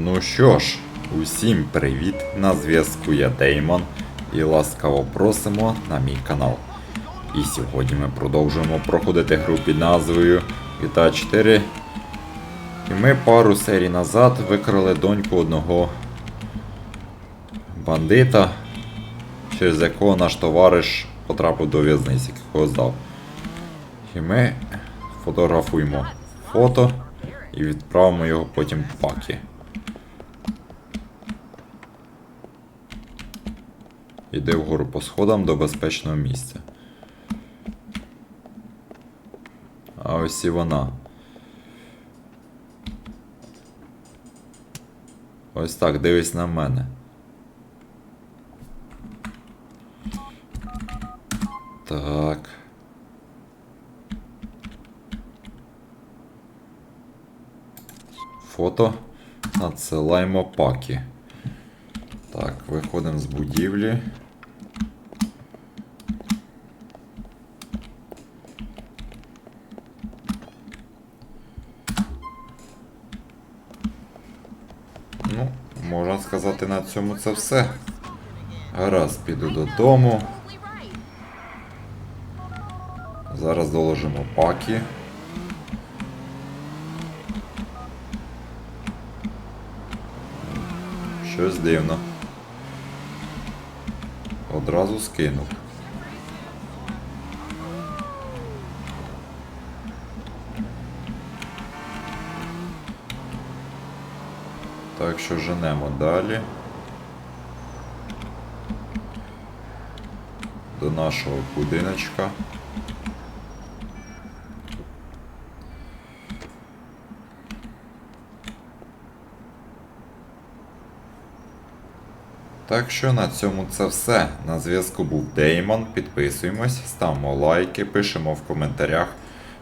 Ну що ж, усім привіт! На зв'язку я Деймон і ласкаво просимо на мій канал. І сьогодні ми продовжуємо проходити гру під назвою GTA 4. І ми пару серій назад викрали доньку одного бандита, через якого наш товариш потрапив до в'язниці, якого здав. І ми фотографуємо фото і відправимо його потім в пакі. Іди вгору по сходам до безпечного місця. А ось і вона. Ось так, дивись на мене. Так. Фото. Надсилаємо паки. Так, виходимо з будівлі. Можна сказати, на цьому це все. Гаразд, піду додому. Зараз доложимо паки. Щось дивно. Одразу скинув. Так що женемо далі. До нашого будиночка. Так що на цьому це все. На зв'язку був Деймон. Підписуємось, ставимо лайки, пишемо в коментарях.